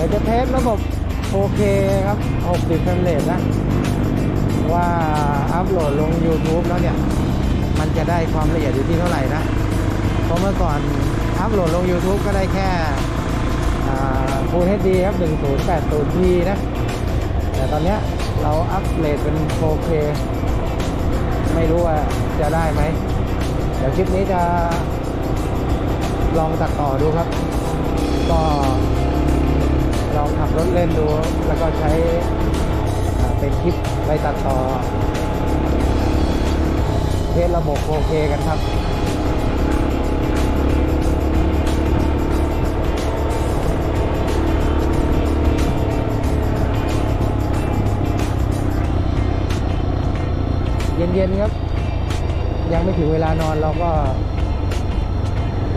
ดี๋ยวจะเทสระบบ 4K คครับ 60เฟรมเรทนะ ว่าอัพโหลดลง YouTube แล้วเนี่ย มันจะได้ความละเอียดอยู่ที่เท่าไหร่นะ เพราะเมื่อก่อนอัพโหลดลง YouTube ก็ได้แค่ Full HD ครับ 1080p นะ แต่ตอนเนี้ยเราอัพเลทเป็น 4K ไม่รู้ว่าจะได้ไหม เดี๋ยวคลิปนี้จะลองตัดต่อดูครับ ก็ ลองขับรถเล่นดู แล้วก็ใช้เป็นคลิปไปตัดต่อเทสระบบ 4K กันครับเย็นๆครับ ยังไม่ถึงเวลานอนเราก็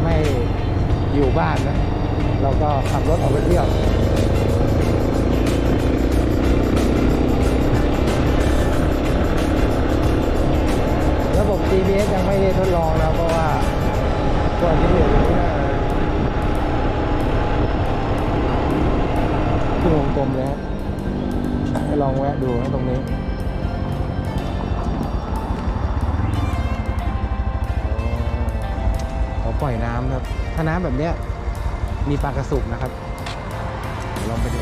ไม่อยู่บ้านนะ เราก็ขับรถออกไปเที่ยว GPS ยังไม่ได้ทดลองนะเพราะว่าส่วนที่เหลืออยู่เนี่ยขึ้นวงกลมเลยครับให้ลองแวะดูตรงนี้เขาปล่อยน้ำครับ ถ้าน้ำแบบเนี้ยมีปลากระสุกนะครับลองไปดู